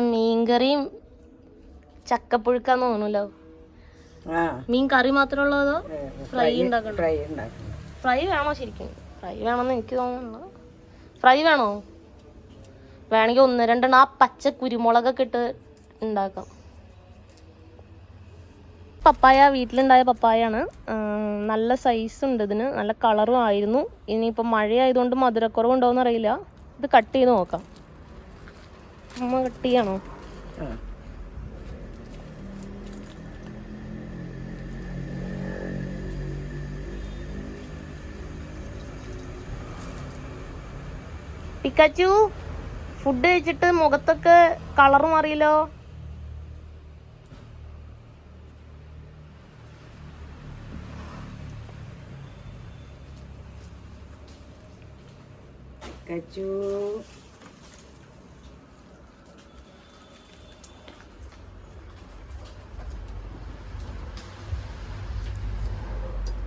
മീൻകറിയും ചക്കപ്പുഴുക്കാന്ന് തോന്നുന്നല്ലോ ആ. മീൻ കറി മാത്രമേ ഫ്രൈ ഉണ്ടാക്കണം? ഫ്രൈ ഉണ്ടാക്കണം. ഫ്രൈ വേണോ ശരിക്കും? ഫ്രൈ വേണമെന്ന് എനിക്ക് തോന്നുന്നു. ഫ്രൈ വേണോ? വേണമെങ്കിൽ ഒന്ന് രണ്ടെണ്ണം ആ പച്ച കുരുമുളകൊക്കെ ഇട്ട് ഉണ്ടാക്കാം. പപ്പായ വീട്ടിലുണ്ടായ പപ്പായാണ്. നല്ല സൈസ് ഉണ്ട് ഇതിന്. നല്ല കളറും ആയിരുന്നു. ഇനിയിപ്പോൾ മഴയായതുകൊണ്ട് മധുരക്കുറവുണ്ടോയെന്ന് അറിയില്ല ഇത് കട്ട് ചെയ്ത് നോക്കാം. അമ്മ കട്ട് പിക്കാച്ചു ഫുഡ് കഴിച്ചിട്ട് മുഖത്തൊക്കെ കളർ മാറിയല്ലോ? കച്ചു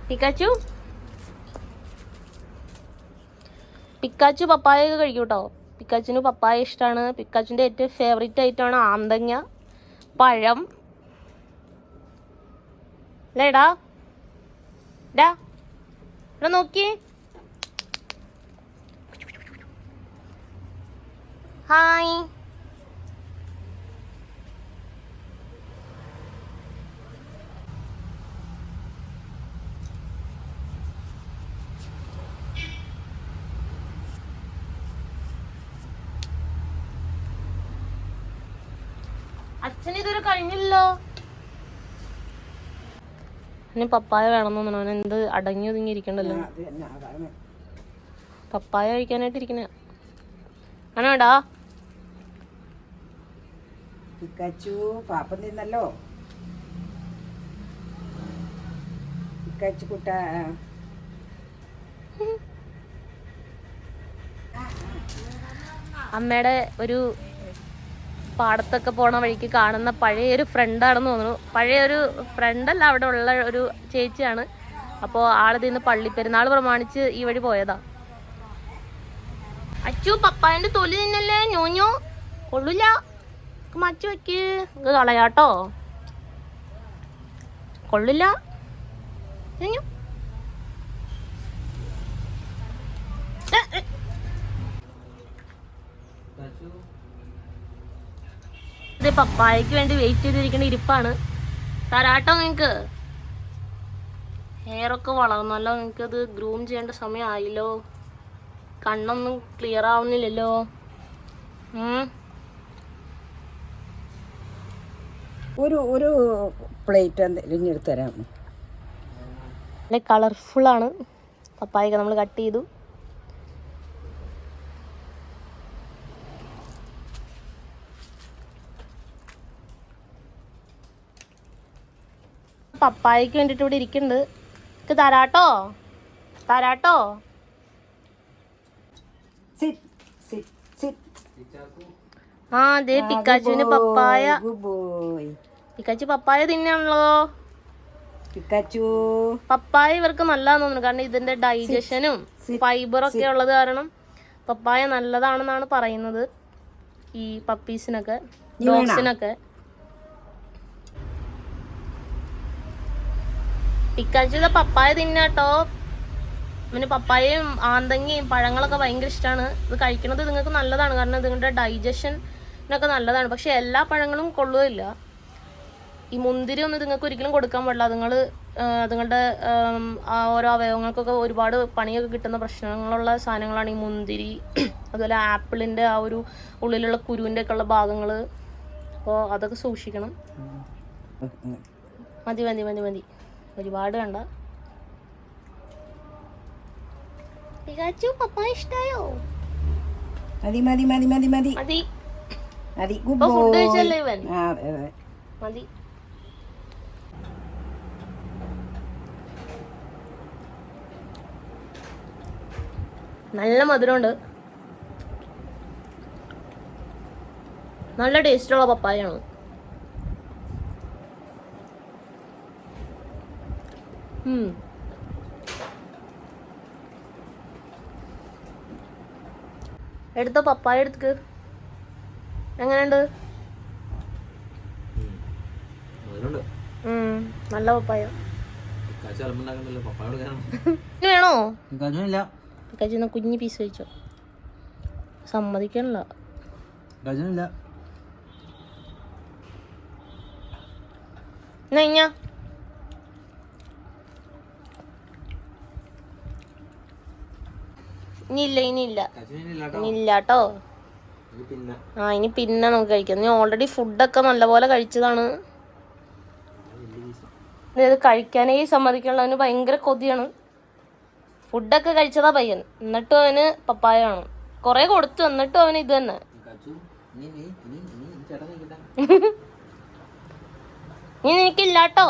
പിക്കാച്ചു? പിക്കാച്ചു പപ്പായ ഒക്കെ കഴിക്കും കേട്ടോ പിക്കാച്ചിന് പപ്പായ ഇഷ്ടമാണ് പിക്കാച്ചിന്റെ ഏറ്റവും ഫേവറേറ്റ് ആയിട്ടാണ് ആന്തങ്ങ പഴം. അല്ലേടാ ഡാ ഇവിടെ നോക്കിയേ ഹായ് അച്ഛൻ ഇതുവരെ കഴിഞ്ഞില്ലല്ലോ. ഇനി പപ്പായ വേണമെന്ന് തോന്നണു അവൻ എന്ത് അടങ്ങി ഒതുങ്ങി ഇരിക്കണ്ടല്ലോ. പപ്പായ കഴിക്കാനായിട്ട് ഇരിക്കണ. ആണോടാ പിക്കാച്ചു പാപ്പം തിന്നല്ലോ. പിക്കാച്ചു കുട്ട അമ്മയുടെ ഒരു പാടത്തൊക്കെ പോണ വഴിക്ക് കാണുന്ന പഴയ ഒരു ഫ്രണ്ടാണെന്ന് തോന്നുന്നു. പഴയ ഒരു ഫ്രണ്ടല്ല അവിടെ ഉള്ള ഒരു ചേച്ചിയാണ്. അപ്പോ ആൾ ഇന്ന് പള്ളി പെരുന്നാൾ പ്രമാണിച്ച് ഈ വഴി പോയതാ. അച്ചു പപ്പായന്റെ തൊലി നിന്നല്ലേ ഞോഞ്ഞോ? കൊള്ളില്ല മച്ചു വെക്ക്. കളയാട്ടോ. കൊള്ളില്ല ഞോ. ഇത് പപ്പായക്ക് വേണ്ടി വെയിറ്റ് ചെയ്തിരിക്കുന്ന ഇരിപ്പാണ്. തരാട്ടോ നിങ്ങക്ക്. ഹെയർ ഒക്കെ വളർന്നല്ലോ നിങ്ങക്ക് അത് ഗ്രൂം ചെയ്യേണ്ട സമയമായില്ലോ കണ്ണൊന്നും ക്ലിയർ ആവുന്നില്ലല്ലോ. ഒരു ഒരു പ്ലേറ്റ് എന്തെങ്കിലും എടുത്തു തരാം നല്ല കളർഫുൾ ആണ്. പപ്പായൊക്കെ നമ്മൾ കട്ട് ചെയ്തു. പപ്പായക്ക് വേണ്ടിട്ട് ഇവിടെ ഇരിക്കുന്നുണ്ട് എനിക്ക് തരാട്ടോ? തരാട്ടോ? ആ അതെ പിക്കാച്ചുവിന് പപ്പായ. പിക്കാച്ചു പപ്പായ തിന്നാണല്ലോ. പിക്കാച്ചു പപ്പായ ഇവർക്ക് നല്ലതാന്ന് തോന്നുന്നു. കാരണം ഇതിന്റെ ഡൈജഷനും ഫൈബറൊക്കെ ഉള്ളത് കാരണം പപ്പായ നല്ലതാണെന്നാണ് പറയുന്നത്. ഈ പപ്പീസിനൊക്കെ ഡോഗ്സിനൊക്കെ. പിക്കാച്ചിയുടെ പപ്പായ തിന്നാട്ടോ ഇവന് പപ്പായയും ആന്തങ്ങയും പഴങ്ങളൊക്കെ ഭയങ്കര ഇഷ്ടമാണ് ഇത് കഴിക്കുന്നത് നിങ്ങൾക്ക് നല്ലതാണ്. കാരണം നിങ്ങളുടെ ഡൈജഷനൊക്കെ നല്ലതാണ്. പക്ഷെ എല്ലാ പഴങ്ങളും കൊള്ളുകയില്ല. ഈ മുന്തിരി ഒന്നും നിങ്ങൾക്ക് ഒരിക്കലും കൊടുക്കാൻ പാടില്ല. നിങ്ങൾ അതുങ്ങളുടെ ഓരോ അവയവങ്ങൾക്കൊക്കെ ഒരുപാട് പണിയൊക്കെ കിട്ടുന്ന പ്രശ്നങ്ങളുള്ള സാധനങ്ങളാണ് ഈ മുന്തിരി അതുപോലെ ആപ്പിളിന്റെ ആ ഒരു ഉള്ളിലുള്ള കുരുവിന്റെ ഒക്കെ ഉള്ള ഭാഗങ്ങൾ അപ്പോൾ അതൊക്കെ സൂക്ഷിക്കണം. മതി മതി മതി മതി. ഒരുപാട് കണ്ട. പികാച്ചു പപ്പായ ഇഷ്ടായോ? മതി മതി മതി മതി മതി. മതി. മതി ഗുഡ് ബോയ്. ഇവൻ? ആ അതെ അതെ. മതി. നല്ല മധുരമുണ്ട്. നല്ല ടേസ്റ്റുള്ള പപ്പായാണ്. എടുത്തോ പപ്പായ എടുക്ക്. എങ്ങനെയുണ്ട്? നല്ല പപ്പായ. വേണോ? കജിന്ന കുഞ്ഞ് പീസ് കഴിച്ചോ. സമ്മതിക്കണില്ല. ഗജനില്ല എന്നാ ഇഞ്ഞാ? ഇനി ഇല്ല ഇനി ഇല്ല ഗജനില്ല ഇനി ഇല്ല കേട്ടോ ഇത് പിന്നെ. ആ ഇനി പിന്നെ നമുക്ക് കഴിക്കാം. നീ ഓൾറെഡി ഫുഡൊക്കെ നല്ലപോലെ കഴിച്ചതാണ്. ഇത് കഴിക്കാനേ സമ്മതിക്കണില്ല അവന് ഭയങ്കര കൊതിയാണ്. ഫുഡൊക്കെ കഴിച്ചതാ പയ്യൻ. എന്നിട്ടും അവന് പപ്പായ വേണം. കൊറേ കൊടുത്തു എന്നിട്ടും അവന് ഇത് തന്നെ. നീ നിനക്കില്ലാട്ടോ?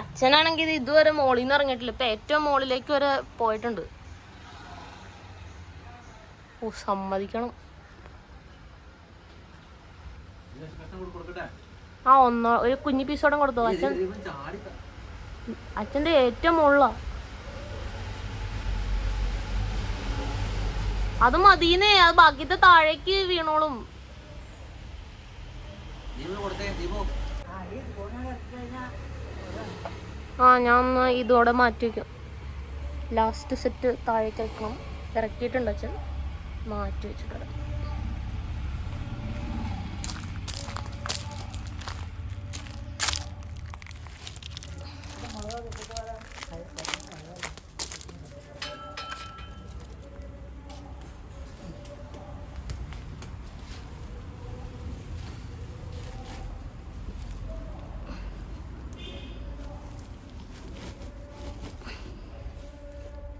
അച്ഛനാണെങ്കിൽ ഇത് ഇതുവരെ മോളിൽ നിന്ന് ഇറങ്ങിയിട്ടില്ല. ഇപ്പൊ ഏറ്റവും മോളിലേക്ക് വരെ പോയിട്ടുണ്ട്. ഓ സമ്മതിക്കണം. ആ ഒന്നോ ഒരു കുഞ്ഞു പീസോടെ കൊടുത്തു അച്ഛൻ. അച്ഛന്റെ ഏറ്റവും മുള്ള അത് മതീന്നേ അത് ബാക്കിത്തെ താഴേക്ക് വീണോളും. ആ ഞാൻ ഒന്ന് ഇതോടെ മാറ്റി വയ്ക്കും ലാസ്റ്റ് സെറ്റ് താഴേക്ക് വെക്കണം. ഇറക്കിയിട്ടുണ്ട് അച്ഛൻ. മാറ്റി വെച്ചിട്ടുണ്ട്.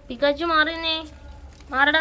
പിക്കാച്ചു മാറിന്നേ മാറടാ.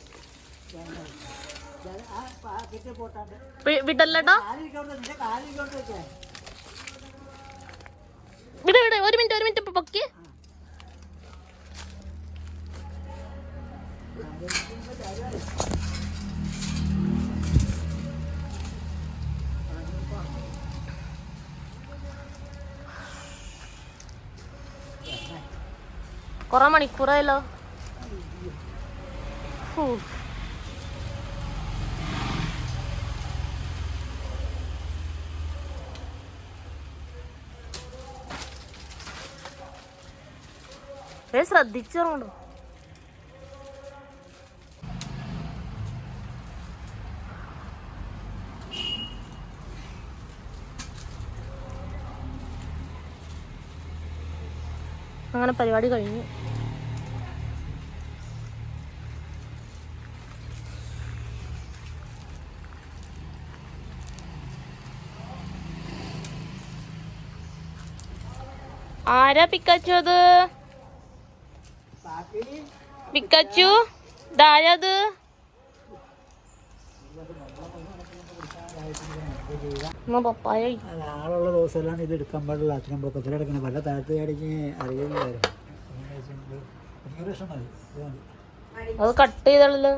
വിട്ടല്ലേട്ടാ വിട വിട ഒരു മിനിറ്റ് ഒരു മിനിറ്റ് പൊക്കി. കൊറേ മണിക്കൂറായല്ലോ. ഹൂ. ഏ ശ്രദ്ധിച്ചോണ്ടോ അങ്ങനെ പരിപാടി കഴിഞ്ഞു ആരാ പിക്കച്ചത് പിക്കാച്ചു ഇതാരത് കഴി. ആളുള്ള ദിവസമെല്ലാം ഇത് എടുക്കാൻ പാടില്ല. അച്ഛനും പൊക്കത്തിലെടുക്കണം വല്ല താഴത്ത് അറിയില്ലായിരുന്നു മതി അത് കട്ട് ചെയ്തല്ലോ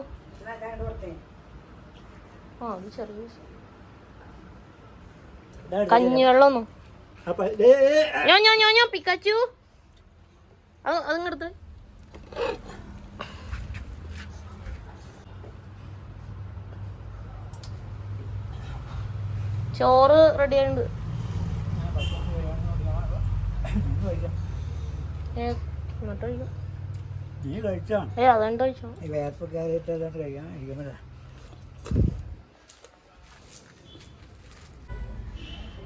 ആ അത് ചെറിയ piece. ഇതാ എടുത്തത്. കഞ്ഞിവെള്ളം ഒന്നും അപ്പൊ ദേ, ഞാൻ ഞാൻ ഞാൻ ഞാൻ പിക്കാച്ചു. അത് അതിങ്ങടുത്ത് ചോറ് റെഡി ആയിട്ടുണ്ട്. നീ കഴിച്ചോ? ഏ അതുകൊണ്ട് കഴിച്ചോ ഈ കയറിയിട്ട് കഴിക്കാൻ ഏതാണ്ട്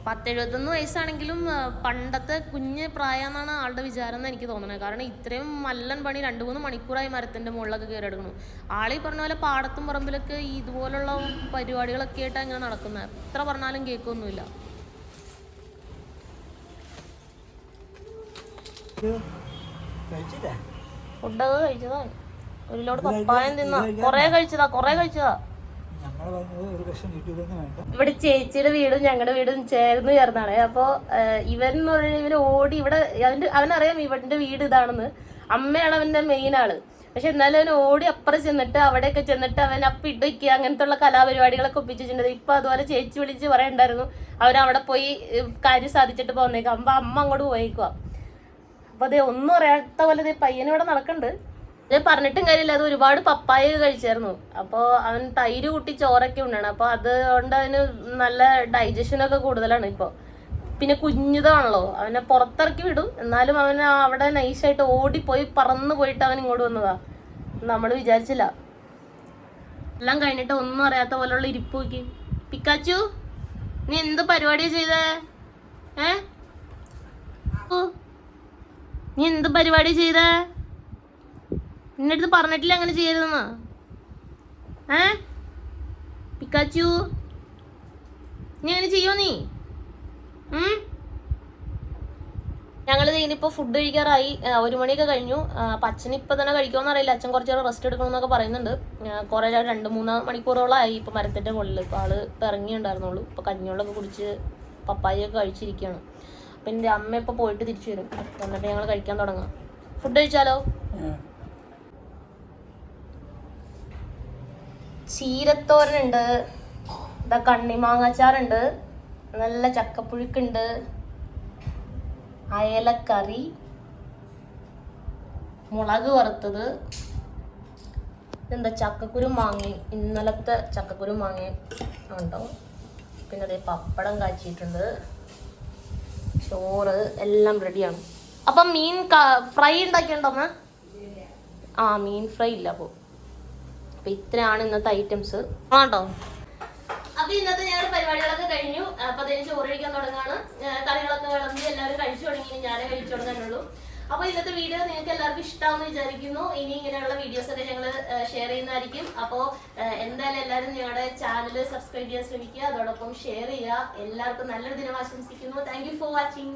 പത്തെഴുപത്തൊന്ന് വയസ്സാണെങ്കിലും പണ്ടത്തെ കുഞ്ഞ് പ്രായം എന്നാണ് ആളുടെ വിചാരം എന്ന് എനിക്ക് തോന്നുന്നത്. കാരണം ഇത്രയും മല്ലൻ പണി രണ്ട് മൂന്ന് മണിക്കൂറായി മരത്തിന്റെ മുകളിലൊക്കെ കയറി എടുക്കണം ആളീ പറഞ്ഞ പോലെ പാടത്തും പറമ്പിലൊക്കെ ഇതുപോലുള്ള പരിപാടികളൊക്കെ ആയിട്ടാണ് ഇങ്ങനെ നടക്കുന്നത്. എത്ര പറഞ്ഞാലും കേൾക്കൊന്നുമില്ല. ഫുഡൊക്കെ കഴിച്ചതാണ് ഒരു ലോഡ് പപ്പായം തിന്ന. കൊറേ കഴിച്ചതാ കൊറേ കഴിച്ചതാ. ഇവിടെ ചേച്ചിയുടെ വീടും ഞങ്ങളുടെ വീടും ചേർന്ന് ചേർന്നാണ്. അപ്പോൾ ഇവൻ എന്ന് പറഞ്ഞാൽ ഇവർ ഓടി ഇവിടെ അവന്റെ അവനറിയാം ഇവന്റെ വീട് ഇതാണെന്ന്. അമ്മയാണ് അവന്റെ മെയിൻ ആൾ. പക്ഷെ എന്നാലും അവൻ ഓടി അപ്പുറം ചെന്നിട്ട് അവിടെയൊക്കെ ചെന്നിട്ട് അവൻ അപ്പം ഇടുക്കുക അങ്ങനത്തെ ഉള്ള കലാപരിപാടികളൊക്കെ ഒപ്പിച്ചിട്ടുണ്ട് ഇപ്പൊ അതുപോലെ ചേച്ചി വിളിച്ച് പറയണ്ടായിരുന്നു. അവൻ അവിടെ പോയി കാര്യം സാധിച്ചിട്ട് പോന്നേക്കാം. അപ്പൊ അമ്മ അങ്ങോട്ട് പോയേക്കുക അപ്പൊ അതെ ഒന്നും അറിയാത്ത പോലെ ദേ പയ്യൻ ഇത് പറഞ്ഞിട്ടും കാര്യമില്ല. അത് ഒരുപാട് പപ്പായ കഴിച്ചായിരുന്നു. അപ്പോൾ അവൻ തൈര് കൂട്ടി ചോറൊക്കെ ഉണ്ടാണ് അപ്പോൾ അതുകൊണ്ട് അവന് നല്ല ഡൈജഷൻ ഒക്കെ കൂടുതലാണ് ഇപ്പോൾ പിന്നെ കുഞ്ഞിതാണല്ലോ. അവനെ പുറത്തിറക്കി വിടും. എന്നാലും അവൻ അവിടെ നൈസായിട്ട് ഓടിപ്പോയി പറന്നു പോയിട്ട് അവൻ ഇങ്ങോട്ട് വന്നതാ. നമ്മൾ വിചാരിച്ചില്ല. എല്ലാം കഴിഞ്ഞിട്ട് ഒന്നും അറിയാത്ത പോലെയുള്ള ഇരിപ്പ് നോക്കി. പിക്കാച്ചു നീ എന്ത് പരിപാടിയാ ചെയ്തേ? ഏ? നീ എന്ത് പരിപാടി ചെയ്തേ? നിന്റെ അടുത്ത് പറഞ്ഞിട്ടില്ല അങ്ങനെ ചെയ്യരുതെന്ന്. ഏ? പിക്കാച്ചു. നീ അങ്ങനെ ചെയ്യോ നീ? ഞങ്ങൾ ഇതിപ്പോ ഫുഡ് കഴിക്കാറായി. ഒരു മണിയൊക്കെ കഴിഞ്ഞു. അപ്പം അച്ഛൻ ഇപ്പം തന്നെ കഴിക്കുമെന്ന് അറിയില്ല. അച്ഛൻ കുറച്ച് നേരം റെസ്റ്റ് എടുക്കണമെന്നൊക്കെ പറയുന്നുണ്ട്. കുറെ നേരം രണ്ട് മൂന്ന് മണിക്കൂറോളമായി ഇപ്പം മരത്തിന്റെ മുകളിൽ ഇപ്പോൾ ആൾ ഇപ്പം ഇറങ്ങിയുണ്ടായിരുന്നുള്ളൂ ഇപ്പോൾ കഞ്ഞിവെള്ളമൊക്കെ കുടിച്ച് പപ്പായൊക്കെ കഴിച്ചിരിക്കുകയാണ്. അപ്പം എന്റെ അമ്മ ഇപ്പോൾ പോയിട്ട് തിരിച്ചു വരും. എന്നിട്ട് ഞങ്ങൾ കഴിക്കാൻ തുടങ്ങാം. ഫുഡ് കഴിച്ചാലോ? ചീരത്തോരനുണ്ട്. ഇതാ കണ്ണിമാങ്ങാച്ചാറുണ്ട്. നല്ല ചക്കപ്പുഴുക്കുണ്ട്. അയലക്കറി. മുളക് വറുത്തത്. ഇതെന്താ ചക്കക്കുരു മാങ്ങി? ഇന്നലത്തെ ചക്കക്കുരു മാങ്ങി. ഉണ്ടോ പിന്നെ അതേ പപ്പടം കാച്ചിട്ടുണ്ട് ചോറ് എല്ലാം റെഡിയാണ്. അപ്പം മീൻ ഫ്രൈ ഉണ്ടാക്കിയിട്ടുണ്ടോ ആ മീൻ ഫ്രൈ ഇല്ല അപ്പോൾ അപ്പൊ ഇത്രയാണ് ഇന്നത്തെ ഐറ്റംസ് ആണോ? അപ്പൊ ഇന്നത്തെ ഞങ്ങളുടെ പരിപാടികളൊക്കെ കഴിഞ്ഞു. അപ്പൊ അതിന് ചോറ് കഴിക്കാൻ തുടങ്ങാണ്. കറികളൊക്കെ വിളമ്പി എല്ലാവരും കഴിച്ചു തുടങ്ങി. ഞാനേ കഴിച്ചു തുടങ്ങാനുള്ളൂ. അപ്പൊ ഇന്നത്തെ വീഡിയോ നിങ്ങൾക്ക് എല്ലാവർക്കും ഇഷ്ടമാണെന്ന് വിചാരിക്കുന്നു. ഇനി ഇങ്ങനെയുള്ള വീഡിയോസ് ഒക്കെ ഞങ്ങൾ ഷെയർ ചെയ്യുന്നതായിരിക്കും. അപ്പോൾ എന്തായാലും എല്ലാവരും ഞങ്ങളുടെ ചാനൽ സബ്സ്ക്രൈബ് ചെയ്യാൻ ശ്രമിക്കുക. അതോടൊപ്പം ഷെയർ ചെയ്യുക. എല്ലാവർക്കും നല്ലൊരു ദിനം ആശംസിക്കുന്നു. Thank for watching